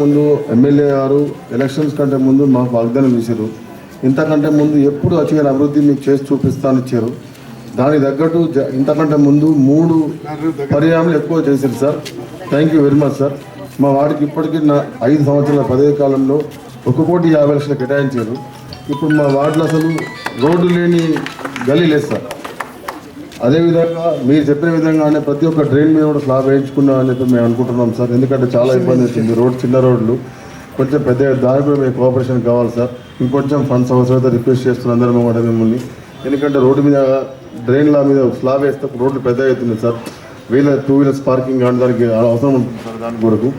ముందు ఎమ్మెల్యే గారు ఎలక్షన్స్ కంటే ముందు మాకు వాగ్దానం ఇచ్చారు ఇంతకంటే ముందు ఎప్పుడు వచ్చిన అభివృద్ధి మీకు చేసి చూపిస్తాను ఇచ్చారు. దానికి తగ్గట్టు జ- ఇంతకంటే ముందు మూడు పరిణామాలు ఎక్కువ చేశారు sir. Thank you very much sir మా వాడికి ఇప్పటికీ నా ఐదు సంవత్సరాల పదవి కాలంలో ఒక కోటి యాభై లక్షలు కేటాయించారు. ఇప్పుడు మా వార్డులు అసలు రోడ్డు లేని గలీ లేదు సార్. అదేవిధంగా మీరు చెప్పిన విధంగానే ప్రతి ఒక్క డ్రైన్ మీద కూడా స్లాబ్ వేయించుకున్నాం అని చెప్పి మేము అనుకుంటున్నాం సార్. ఎందుకంటే చాలా ఇబ్బంది వచ్చింది. రోడ్ చిన్న రోడ్లు కొంచెం పెద్ద దాని కూడా మీకు కోఆపరేషన్ కావాలి సార్. ఇంకొంచెం ఫండ్స్ అవసరమైతే రిక్వెస్ట్ చేస్తున్నాం అందరం కూడా మిమ్మల్ని. ఎందుకంటే రోడ్డు మీద డ్రైన్ల మీద స్లాబ్ వేస్తే రోడ్లు పెద్ద అవుతుంది సార్. వీళ్ళ టూ వీలర్స్ పార్కింగ్ కానీ దానికి అవసరం ఉంటుంది సార్ దాని కొరకు.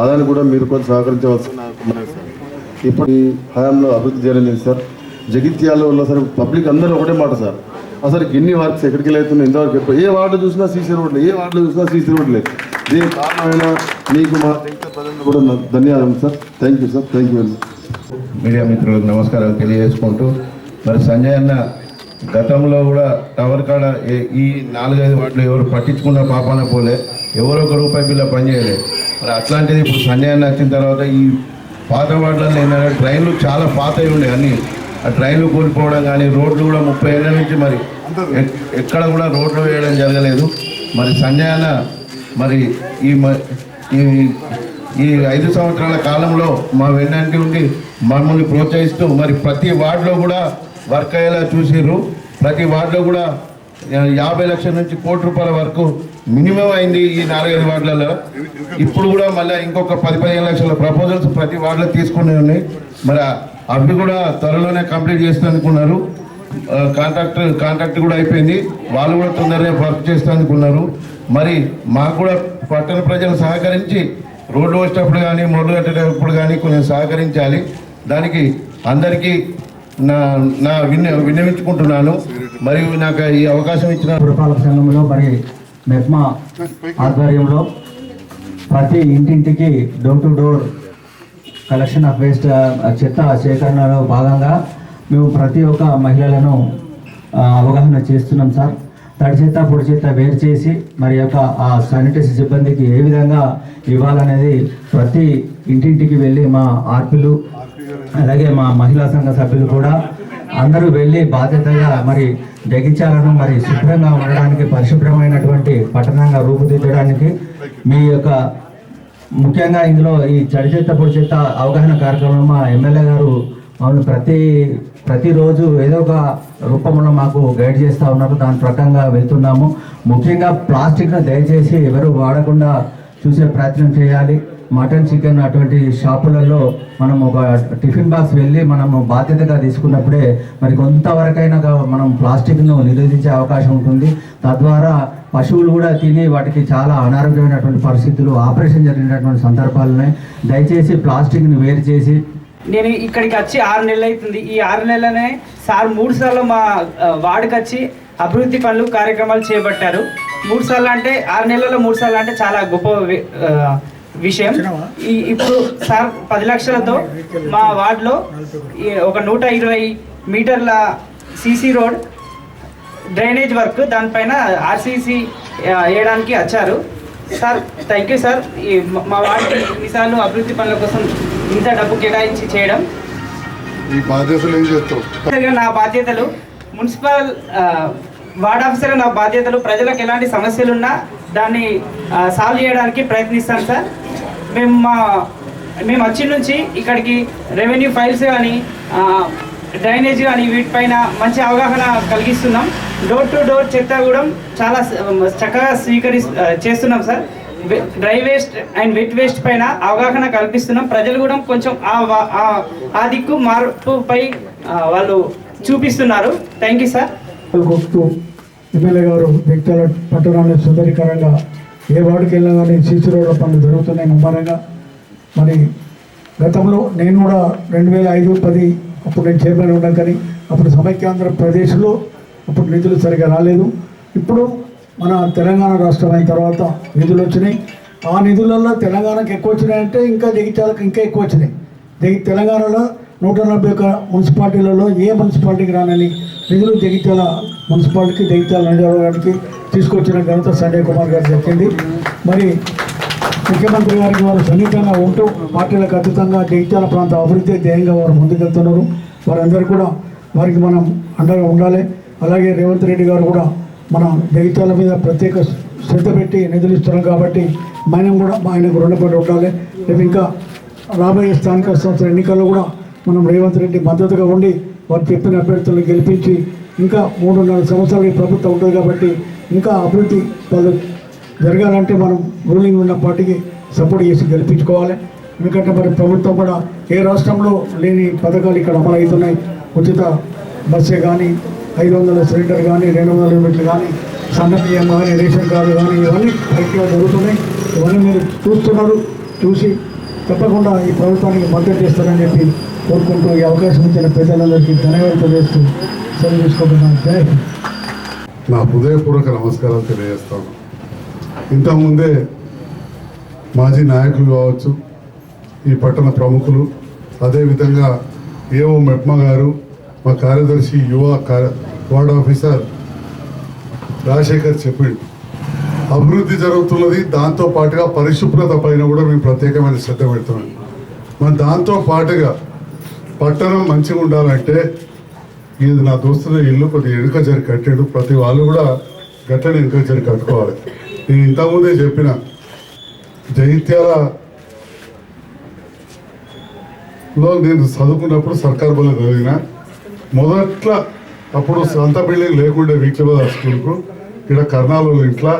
అదాన్ని కూడా మీరు కొంచెం సహకరించవలసిన సార్. ఇప్పుడు ఈ హయాంలో అభివృద్ధి చేయలేదు సార్. జగిత్యాలలో సార్ పబ్లిక్ అందరూ ఒకటే మాట సార్. అసలు ఎన్ని వర్క్స్ ఎక్కడికి వెళ్తున్నాయి ఇంతవరకు ఎప్పుడు ఏ వార్డు చూసినా సీసీ రోడ్లు ఏ వార్డులో చూసినా సీసీ రోడ్లు. దీని కారణమైన మీకు మా కూడా నా ధన్యవాదాలు sir. Thank you sir thank you media మిత్రులకు నమస్కారం తెలియజేసుకుంటూ మరి సంజయ్ అన్న గతంలో కూడా టవర్ కాడ ఈ నాలుగైదు వాటిలో ఎవరు పట్టించుకున్న పాపాన పోలే ఎవరో ఒక రూపాయి బిల్ల పనిచేయలేదు మరి అట్లాంటిది ఇప్పుడు సంజయ్ అన్న వచ్చిన తర్వాత ఈ పాత వాటిలలో ఏంటంటే ట్రైన్లు చాలా పాతవి ఉండే అన్ని. ట్రైన్లు కూలిపోవడం కానీ రోడ్లు కూడా ముప్పై ఏళ్ళ నుంచి మరి ఎక్కడ కూడా రోడ్లు వేయడం జరగలేదు. మరి సంజయాన మరి ఈ మ- ఈ ఈ ఐదు సంవత్సరాల కాలంలో మా వెన్నంటి ఉండి మమ్మల్ని ప్రోత్సహిస్తూ మరి ప్రతి వార్డులో కూడా వర్క్ అయ్యేలా చూసిర్రు. ప్రతి వార్డులో కూడా యాభై లక్షల నుంచి కోటి రూపాయల వరకు మినిమం అయింది ఈ నాలుగైదు వార్డులలో. ఇప్పుడు కూడా మళ్ళీ ఇంకొక పది పదిహేను లక్షల ప్రపోజల్స్ ప్రతి వార్డులో తీసుకునే ఉన్నాయి. మరి అవి కూడా త్వరలోనే కంప్లీట్ చేస్తానుకున్నారు కాంట్రాక్ట్ కాంట్రాక్ట్ కూడా అయిపోయింది. వాళ్ళు కూడా తొందరగా వర్క్ చేస్తానుకున్నారు మరి మాకు కూడా పట్టణ ప్రజలు సహకరించి రోడ్లు వచ్చేటప్పుడు కానీ మొదలు కట్టేటప్పుడు కానీ కొంచెం సహకరించాలి. దానికి అందరికీ నా నా విన్న విన్నవించుకుంటున్నాను. మరియు నాకు ఈ అవకాశం ఇచ్చిన పురపాలక సంఘంలో మరి మెప్మా ఆధ్వర్యంలో ప్రతి ఇంటింటికి door to door collection of waste చెత్త సేకరణలో భాగంగా మేము ప్రతి ఒక్క మహిళలను అవగాహన చేస్తున్నాం సార్. తడి చెత్త పొడి చెత్త వేరు చేసి మరి యొక్క ఆ శానిటైజర్ సిబ్బందికి ఏ విధంగా ఇవ్వాలనేది ప్రతి ఇంటింటికి వెళ్ళి మా ఆర్పిలు అలాగే మా మహిళా సంఘ సభ్యులు కూడా అందరూ వెళ్ళి బాధ్యతగా మరి జగించాలను మరి శుభ్రంగా ఉండడానికి పరిశుభ్రమైనటువంటి పట్టణంగా రూపుదిద్దడానికి మీ యొక్క ముఖ్యంగా ఇందులో ఈ చెడు చెత్త పొడి చెత్త అవగాహన కార్యక్రమం మా ఎమ్మెల్యే గారు మమ్మల్ని ప్రతి ప్రతిరోజు ఏదో ఒక రూపంలో మాకు గైడ్ చేస్తూ ఉన్నారు. దాని ప్రకారంగా వెళ్తున్నాము. ముఖ్యంగా ప్లాస్టిక్ను దయచేసి ఎవరు వాడకుండా చూసే ప్రయత్నం చేయాలి. మటన్ చికెన్ అటువంటి షాపులలో మనం ఒక టిఫిన్ బాక్స్ వెళ్ళి మనము బాధ్యతగా తీసుకున్నప్పుడే మరి కొంతవరకైనా మనం ప్లాస్టిక్ను నిరోధించే అవకాశం ఉంటుంది. తద్వారా పశువులు కూడా తిని వాటికి చాలా అనారోగ్యమైనటువంటి పరిస్థితులు ఆపరేషన్ జరిగినటువంటి సందర్భాలు దయచేసి ప్లాస్టిక్ని వేరు చేసి నేను ఇక్కడికి వచ్చి ఆరు నెలలు అవుతుంది ఈ ఆరు నెలలనే సార్ మూడు సార్లు మా ఆ, వార్డుకి వచ్చి అభివృద్ధి పనులు కార్యక్రమాలు చేపట్టారు. మూడు సార్లు అంటే ఆరు నెలల్లో మూడు సార్లు అంటే చాలా గొప్ప విషయం. ఈ ఇప్పుడు సార్ పది లక్షలతో మా వార్డులో ఒక నూట ఇరవై మీటర్ల సీసీ రోడ్ డ్రైనేజ్ వర్క్ దానిపైన ఆర్సీసీ వేయడానికి వచ్చారు. Sir thank you sir. ఈ మ- వార్డుకి ఇన్నిసార్లు అభివృద్ధి పనుల కోసం ఇంత డబ్బు కేటాయించి చేయడం. నా బాధ్యతలు. మున్సిపల్ వార్డ్ ఆఫీసర్గా నా బాధ్యతలు. ప్రజలకు ఎలాంటి సమస్యలు ఉన్నా దాన్ని సాల్వ్ చేయడానికి ప్రయత్నిస్తాను సార్. మేము మా మేము వచ్చిన నుంచి ఇక్కడికి రెవెన్యూ ఫైల్స్ కానీ డ్రైనేజ్ కానీ వీటిపైన మంచి అవగాహన కలిగిస్తున్నాం. డోర్ టు డోర్ చెత్త కూడా చాలా చక్కగా స్వీకరి చేస్తున్నాం sir. Dry waste and wet waste పైన అవగాహన కల్పిస్తున్నాం. ప్రజలు కూడా కొంచెం ఆ వా- ఆ- దిక్కు మార్పుపై వాళ్ళు చూపిస్తున్నారు. థ్యాంక్ యూ సార్ ఎమ్మెల్యే గారు వ్యక్తుల పట్టణాన్ని సుందరీకరంగా ఏ వాడికి వెళ్ళినా కానీ సీసీ రోడ్ల పనులు జరుగుతున్నాయి ముమ్మరంగా. మరి గతంలో నేను కూడా రెండు వేల ఐదు పది అప్పుడు నేను చైర్మన్ ఉన్నాను కానీ అప్పుడు సమైక్యాంధ్రప్రదేశ్లో అప్పుడు నిధులు సరిగా రాలేదు. ఇప్పుడు మన తెలంగాణ రాష్ట్రం అయిన తర్వాత నిధులు వచ్చినాయి. ఆ నిధులలో తెలంగాణకు ఎక్కువ వచ్చినాయంటే ఇంకా జగిత్యాలకు ఇంకా ఎక్కువ వచ్చినాయి. జగి తెలంగాణలో నూట నలభై ఒక మున్సిపాలిటీలలో ఏ మున్సిపాలిటీకి రానని నిధులు జగిత్యాల మున్సిపాలిటీకి జగిత్యాల నియోజకవర్గానికి తీసుకొచ్చిన ఘనత సంజయ్ కుమార్ గారు చెప్పింది. మరి ముఖ్యమంత్రి గారికి వారు సన్నిహితంగా ఉంటూ పార్టీలకు అతీతంగా జగిత్యాల ప్రాంత అభివృద్ధి ధ్యేయంగా వారు ముందుకెళ్తున్నారు. వారందరూ కూడా వారికి మనం అండగా ఉండాలి. అలాగే రేవంత్ రెడ్డి గారు కూడా మన జగిత్యాల మీద ప్రత్యేక శ్రద్ధ పెట్టి నిధులు ఇస్తున్నాం కాబట్టి మనం కూడా ఆయనకు రుణపడి ఉండాలి. రేపు ఇంకా రాబోయే స్థానిక సంస్థల ఎన్నికల్లో కూడా మనం రేవంత్ రెడ్డి మద్దతుగా ఉండి వారు చెప్పిన అభ్యర్థులను గెలిపించి ఇంకా మూడున్నర సంవత్సరాలు ఈ ప్రభుత్వం ఉంటుంది కాబట్టి ఇంకా అభివృద్ధి వాళ్ళు జరగాలంటే మనం రూలింగ్ ఉన్న పార్టీకి సపోర్ట్ చేసి గెలిపించుకోవాలి. ఎందుకంటే మరి ప్రభుత్వం కూడా ఏ రాష్ట్రంలో లేని పథకాలు ఇక్కడ అమలు అవుతున్నాయి ఉచిత బస్సే కానీ ఐదు వందల సిలిండర్ కానీ రెండు వందల యూనిట్లు కానీ సన్న కానీ రేషన్ కార్డు కానీ ఇవన్నీ కరెక్ట్గా జరుగుతున్నాయి. ఇవన్నీ మీరు చూస్తున్నారు. చూసి తప్పకుండా ఈ ప్రభుత్వానికి మద్దతు చేస్తారని చెప్పి కోరుకుంటూ ఈ అవకాశం ఇచ్చిన పెద్దలందరికీ ధన్యవాదాలు తెలియజేస్తూ సెలవు తీసుకుంటున్నాను జై నా హృదయపూర్వక నమస్కారాలు తెలియజేస్తాను. ఇంతకుముందే మాజీ నాయకులు కావచ్చు ఈ పట్టణ ప్రముఖులు అదేవిధంగా ఏఓ మెప్మ గారు మా కార్యదర్శి యువ వార్డ్ ఆఫీసర్ రాజశేఖర్ చెప్పిండు అభివృద్ధి జరుగుతున్నది దాంతో పాటుగా పరిశుభ్రత పైన కూడా మేము ప్రత్యేకమైన శ్రద్ధ పెడుతున్నాం. మరి దాంతో పాటుగా పట్టణం మంచిగా ఉండాలంటే ఇది నా దోస్తులు ఇల్లు కొద్దిగా వెనుక జరి కట్టాడు. ప్రతి వాళ్ళు కూడా గట్టని వెనుక జరి కట్టుకోవాలి. నేను ఇంతకుముందే చెప్పిన జైత్యాల లో నేను చదువుకున్నప్పుడు సర్కార్ బల్ల చదివిన. మొదట్లో అప్పుడు సొంత బిల్డింగ్ లేకుండే వీక్లీ బజార్ స్కూల్కు ఇక్కడ కర్నాలు ఇంట్లో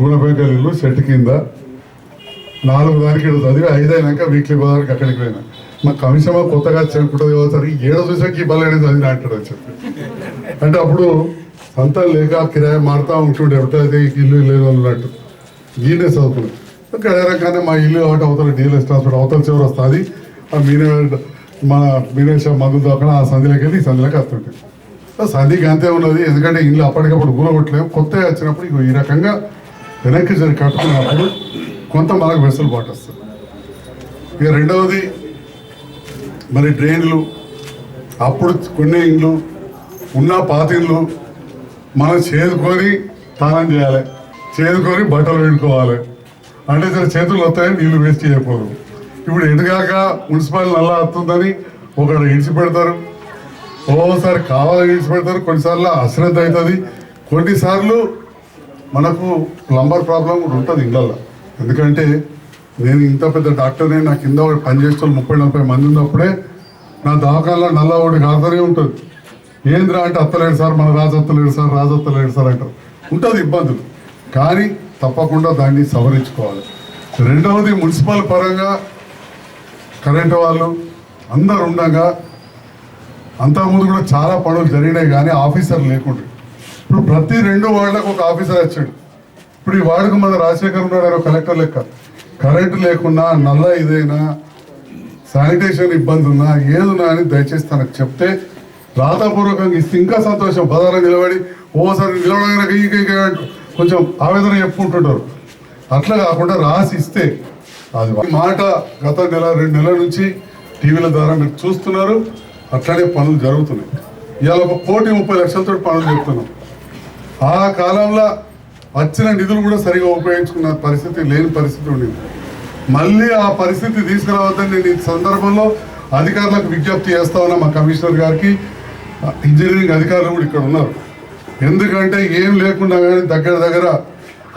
గుణపెంకల ఇల్లు చెట్టు కింద. నాలుగు దానికి ఇక్కడ చదివి ఐదు అయినాక వీక్లీ బజార్కి అక్కడికి పోయినా. మా కమిషన్ కొత్తగా చెప్పుకుంటుంది కాబట్టి ఏడో చూసాకి ఈ బల్లనే చదివిన అంటాడు అని చెప్పి అంటే అప్పుడు అంతా లేక కిరాయి మారుతా ఉంటుండే ఎప్పుడైతే ఇల్లు లేదు అన్నట్టు. ఈయనే చదువుకున్నాడు. గడరగానే మా ఇల్లు కాబట్టి అవతల డీలర్ ట్రాన్స్పోర్ట్ అవతల చివరి వస్తుంది. ఆ మీనే మన మీనేషా మందు దొక్కన ఆ సంధిలోకి వెళ్ళి ఈ సంధిలోకి వస్తుంటాయి ఆ సంధికి అంతే ఉన్నది. ఎందుకంటే ఇల్లు అప్పటికప్పుడు కూలగొట్టలేము కొత్తగా వచ్చినప్పుడు ఇక ఈ రకంగా వెనక్కి జరిగి కట్టుకున్నప్పుడు కొంత మనకు వెసులుబాటు వస్తుంది. ఇక రెండవది మరి డ్రైన్లు అప్పుడు కొన్ని ఇండ్లు ఉన్న పాత ఇండ్లు మనం చేదుకొని స్నానం చేయాలి. చేదుకొని బట్టలు పెట్టుకోవాలి అంటే సరే చేతులు వస్తాయని నీళ్ళు వేస్ట్ చేయకూడదు. ఇప్పుడు ఎందుకాక మున్సిపల్ నల్లా వస్తుందని ఒకడు ఇడిచి పెడతారు ఓసారి కావాలని ఇడిచి పెడతారు కొన్నిసార్లు అశ్రద్ధ అవుతుంది. కొన్నిసార్లు మనకు ప్లంబర్ ప్రాబ్లం కూడా ఉంటుంది ఇళ్ళల్లో ఎందుకంటే నేను ఇంత పెద్ద డాక్టర్ని నా కింద ఒకటి పనిచేస్తూ ముప్పై నలభై మంది ఉన్నప్పుడే నా దవాఖానలో నల్ల ఒకటి కారుతూనే ఉంటుంది. ఏంద్రా అంటే అత్తలేడు సార్ మన రాజు అత్తలేడు సార్ రాజు అత్తలేడు సార్ అంటారు. ఉంటుంది ఇబ్బందులు. కానీ తప్పకుండా దాన్ని సవరించుకోవాలి. రెండవది మున్సిపల్ పరంగా కరెంటు వాళ్ళు అందరు ఉండగా అంతకుముందు కూడా చాలా పనులు జరిగినాయి కానీ ఆఫీసర్ లేకుండా. ఇప్పుడు ప్రతి రెండు వార్డులకు ఒక ఆఫీసర్ వచ్చాడు. ఇప్పుడు ఈ వార్డుకు మన రాజశేఖర్ ఉన్నాడు కలెక్టర్ లెక్క. కరెంటు లేకున్నా నల్ల ఇదైనా శానిటేషన్ ఇబ్బంది ఉన్నా ఏదున్నా అని దయచేసి తనకు చెప్తే రాతపూర్వకంగా ఇస్తే ఇంకా సంతోషం బదార నిలబడి ఓసారి నిలబడగానే కొంచెం ఆవేదన చెప్పుకుంటుంటారు. అట్లా కాకుండా రాసి ఇస్తే అది మాట గత నెల రెండు నెలల నుంచి టీవీల ద్వారా మీరు చూస్తున్నారు. అట్లానే పనులు జరుగుతున్నాయి. ఇవాళ ఒక కోటి ముప్పై లక్షలతో పనులు చెప్తున్నాం. ఆ కాలంలో వచ్చిన నిధులు కూడా సరిగా ఉపయోగించుకున్న పరిస్థితి లేని పరిస్థితి ఉండింది. మళ్ళీ ఆ పరిస్థితి తీసుకురావద్దని నేను ఈ సందర్భంలో అధికారులకు విజ్ఞప్తి చేస్తా ఉన్నా మా కమిషనర్ గారికి. ఇంజనీరింగ్ అధికారులు కూడా ఇక్కడ ఉన్నారు. ఎందుకంటే ఏం లేకుండా కానీ దగ్గర దగ్గర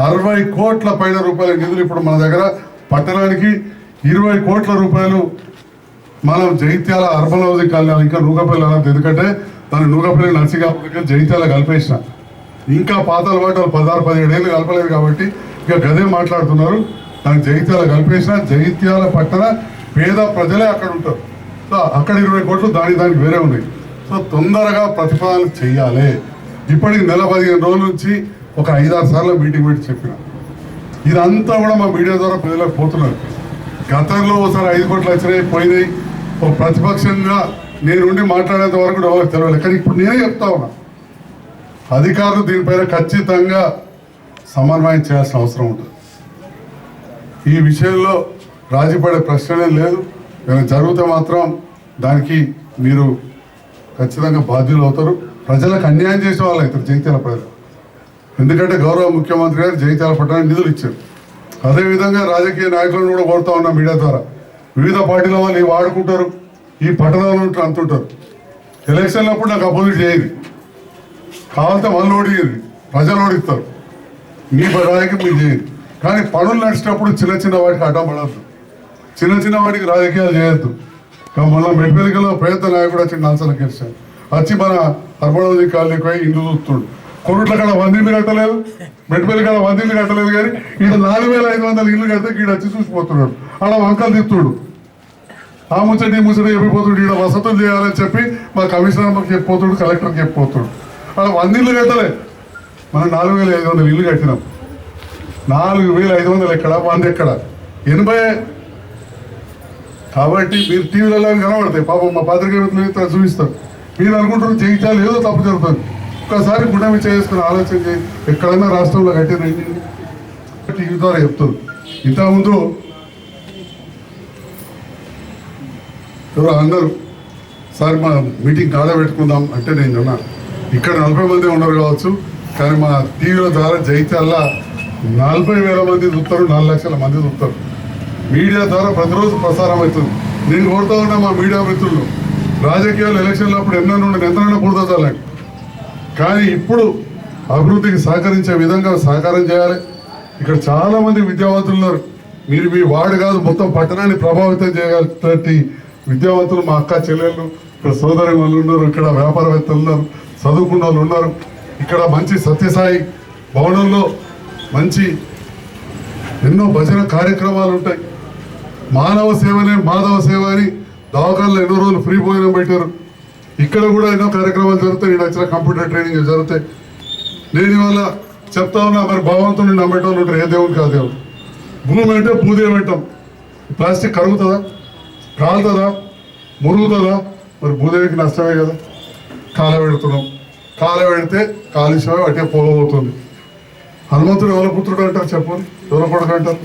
అరవై కోట్ల పైన రూపాయల నిధులు ఇప్పుడు మన దగ్గర. పట్టణానికి ఇరవై కోట్ల రూపాయలు మనం జైత్యాల అర్బన్ హౌసింగ్ కాలనీ ఇంకా నూకపల్లి అన్నది ఎందుకంటే దాన్ని నూకపల్లి నర్సింగ్ జైత్యాల కలిపేసిన. ఇంకా పాత అలవాటు పదహారు పదిహేడు ఏళ్ళు కలపలేదు కాబట్టి ఇక గదే మాట్లాడుతున్నారు. దానికి జైత్యాల కల్పేసిన జైత్యాల పట్టణ పేద ప్రజలే అక్కడ ఉంటారు. సో అక్కడ ఇరవై కోట్లు దాని దానికి వేరే ఉన్నాయి. సో తొందరగా ప్రతిపాదన చెయ్యాలి ఇప్పటికి నెల పదిహేను రోజుల నుంచి ఒక ఐదారు సార్లు మీటింగ్ పెట్టి చెప్పిన. ఇదంతా కూడా మా మీడియా ద్వారా ప్రజలకు పోతున్నారు. గతంలో ఒకసారి ఐదు కోట్లు వచ్చినాయి పోయినాయి. ఒక ప్రతిపక్షంగా నేను ఉండి మాట్లాడేంత వరకు ఎవరికి తెలియదు కానీ ఇప్పుడు నేనే చెప్తా ఉన్నా. అధికారులు దీనిపైన ఖచ్చితంగా సమన్వయం చేయాల్సిన అవసరం ఉంటుంది. ఈ విషయంలో రాజీపడే ప్రశ్ననే లేదు. నేను జరిగితే మాత్రం దానికి మీరు ఖచ్చితంగా బాధ్యులు అవుతారు. ప్రజలకు అన్యాయం చేసే వాళ్ళు అవుతారు జగిత్యాల ప్రజలు. ఎందుకంటే గౌరవ ముఖ్యమంత్రి గారు జగిత్యాల పట్టణానికి నిధులు ఇచ్చారు. అదేవిధంగా రాజకీయ నాయకులను కూడా కోరుతా ఉన్నాం మీడియా ద్వారా. వివిధ పార్టీల వాళ్ళు ఇవి వాడుకుంటారు ఈ పట్టణంలో ఉంటారు అంటుంటారు. ఎలక్షన్లప్పుడు నాకు అపోజిట్ చేయదు కావాలంటే వాళ్ళు ఓడియదు ప్రజలు ఓడిస్తారు మీ రాజకీయం మీరు చేయండి. కానీ పనులు నడిచినప్పుడు చిన్న చిన్న వాటికి అడ్డం పడద్దు. చిన్న చిన్న వాటికి రాజకీయాలు చేయొద్దు. మళ్ళీ మొన్న మెట్పల్లికలో ప్రయత్న నాయకుడు వచ్చి నల్సలకి గెలిచాడు. వచ్చి మన అర్బడోది కాలనీకి పోయి ఇల్లు చూస్తుడు. కొరుట్ల కాడ వంద ఇల్లు కట్టలేదు. మెట్పల్లి కాడ వంద ఇల్లు కట్టలేదు కానీ ఈడ నాలుగు వేల ఐదు వందల ఇల్లు కడితే ఈడ వచ్చి చూసిపోతున్నాడు. ఆడ వంకలు తిప్పుతుడు ఆ ముచ్చటి ముచ్చటి చెప్పిపోతుడు. ఈడ వసతులు చేయాలని చెప్పి మా కమిషనర్ మాకు చెప్పిపోతుడు కలెక్టర్కి చెప్పిపోతుడు. ఆడ వంద ఇల్లు కట్టలే మనం నాలుగు వేల ఐదు వందల ఇల్లు కట్టినాం. నాలుగు వేల ఐదు వందలు ఎక్కడ? వంద ఎక్కడ? ఎనభై. కాబట్టి మీరు టీవీలలో కనబడతాయి. పాపం మా పత్రిక మిత్రులు చూపిస్తారు. మీరు అనుకుంటారు చేయించాలి ఏదో తప్పు జరుగుతుంది. ఒకసారి గుండె చేసుకుని ఆలోచన చేయి. ఎక్కడైనా రాష్ట్రంలో కట్టిన టీవీ ద్వారా చెప్తుంది ఇంతకుముందు ఎవరు అన్నారు సార్ మా మీటింగ్ కాదా పెట్టుకుందాం అంటే నేను అన్నా. ఇక్కడ నలభై మంది ఉన్నారు కావచ్చు. కానీ మా టీవీల ద్వారా జైత్యాల నలభై వేల మంది చూస్తారు నాలుగు లక్షల మంది చూస్తారు. మీడియా ద్వారా ప్రతిరోజు ప్రసారం అవుతుంది. నేను కోరుతా ఉన్నా మా మీడియా మిత్రులు రాజకీయాలు ఎలక్షన్లు అప్పుడు ఎన్నో నుండి ఎంతనైనా పూర్తవుతాలండి కానీ ఇప్పుడు అభివృద్ధికి సహకరించే విధంగా సహకారం చేయాలి. ఇక్కడ చాలామంది విద్యావంతులు ఉన్నారు. మీరు మీ వాడు కాదు మొత్తం పట్టణాన్ని ప్రభావితం చేయగలిగినటువంటి విద్యావంతులు మా అక్క చెల్లెళ్ళు ఇక్కడ సోదరి వాళ్ళు ఉన్నారు ఇక్కడ వ్యాపారవేత్తలు ఉన్నారు. చదువుకున్న వాళ్ళు ఉన్నారు. ఇక్కడ మంచి సత్యసాయి భవనంలో మంచి ఎన్నో భజన కార్యక్రమాలు ఉంటాయి. మానవ సేవనే మాధవ సేవ అని దవాఖానలో ఎన్నో రోజులు ఫ్రీ భోజనం పెట్టారు. ఇక్కడ కూడా ఎన్నో కార్యక్రమాలు జరుగుతాయి. నేను వచ్చిన కంప్యూటర్ ట్రైనింగ్ జరుగుతాయి. నేను ఇవాళ చెప్తా ఉన్నా మరి భగవంతుని నమ్మేటోళ్ళు ఉంటారు. ఏ దేవుడు కాదు దేవుడు. భూమి అంటే భూదేవి అంటాం ప్లాస్టిక్ కరుగుతుందా? కాలుతుందా మురుగుతుందా? మరి భూదేవికి నష్టమే కదా. కాల పెడుతున్నాం కాల పెడితే కాలుష్యమే అట్టే పోగబోతుంది హనుమంతుడు ఎవరి పుత్రుడు అంటారు చెప్పండి? ఎవరి కొడుకు అంటారు?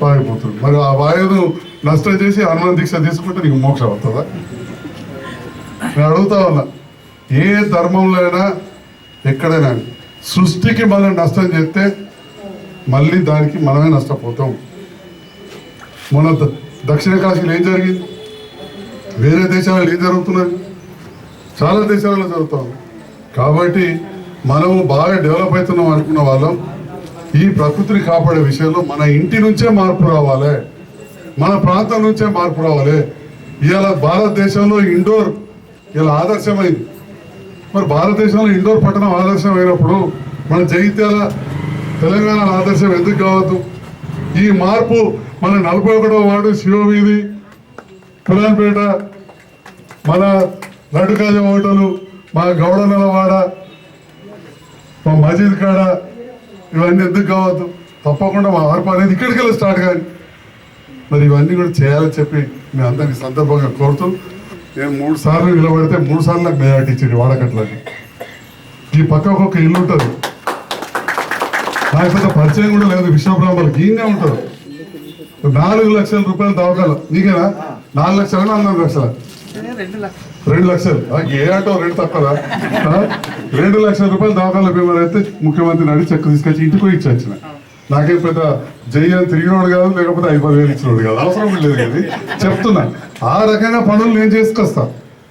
వాయుపుత్రుడు మరి ఆ వాయువును నష్టం చేసి హనుమాన్ దీక్ష తీసుకుంటే నీకు మోక్షం అవుతుందా నేను అడుగుతా ఉన్నా ఏ ధర్మంలో అయినా ఎక్కడైనా సృష్టికి మనం నష్టం చేస్తే మళ్ళీ దానికి మనమే నష్టపోతాం. మన దక్షిణ కాశీలో ఏం జరిగింది? వేరే దేశాలలో ఏం జరుగుతున్నది? చాలా దేశాలలో జరుగుతాం కాబట్టి మనము బాగా డెవలప్ అవుతున్నాం అనుకున్న వాళ్ళం. ఈ ప్రకృతిని కాపాడే విషయంలో మన ఇంటి నుంచే మార్పు రావాలి. మన ప్రాంతం నుంచే మార్పు రావాలి. ఇవాళ భారతదేశంలో ఇండోర్ ఇలా ఆదర్శమైంది. మరి భారతదేశంలో ఇండోర్ పట్టణం ఆదర్శం అయినప్పుడు మన జగిత్యాల తెలంగాణ ఆదర్శం ఎందుకు కావద్దు? ఈ మార్పు మన నలభై ఒకటో వార్డు శివవీధి పురాన్పేట మన నడుకాజ ఓటలు మా గౌడనలవాడ మా మజీద్ కాడ ఇవన్నీ ఎందుకు కావద్దు? తప్పకుండా మా ఆర్పు అనేది ఇక్కడికి వెళ్ళి స్టార్ట్ కానీ మరి ఇవన్నీ కూడా చేయాలని చెప్పి మీ అందరికి సందర్భంగా కోరుతూ నేను మూడు సార్లు నిలబడితే మూడు సార్లు నాకు మెజార్టీ ఇచ్చింది వాడకట్లని ఈ పక్కకు ఒక ఇల్లు ఉంటుంది. నాకు పరిచయం కూడా లేదు విశ్వబ్రాహ్మణులు ఈయనే ఉంటారు నాలుగు లక్షల రూపాయలు దవాఖాలు నీకేనా? నాలుగు లక్షల నాలుగు లక్షల? రెండు లక్షలు. ఏ ఆటో రెండు తక్కువ రెండు లక్షల రూపాయలు దవాఖాన బీమాలు అయితే ముఖ్యమంత్రి అడిగి చెక్ తీసుకొచ్చి ఇంటికి పోయి ఇచ్చిన నాకేం పెద్ద జయ్యని తిరిగినోడు కాదు లేకపోతే ఐదు పది వేలు ఇచ్చినోడు కాదు. అవసరం లేదు కానీ చెప్తున్నా. ఆ రకంగా పనులు నేను చేసుకొస్తా.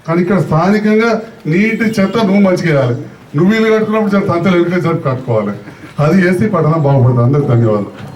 కానీ ఇక్కడ స్థానికంగా నీటి చెత్త నువ్వు మంచిగా వేయాలి నువ్వు ఇల్లు కట్టుకున్నప్పుడు చెప్తా అంతా వెనుక కట్టుకోవాలి? అది చేసి పట్టణం బాగుపడుతుంది. అందరికి ధన్యవాదాలు.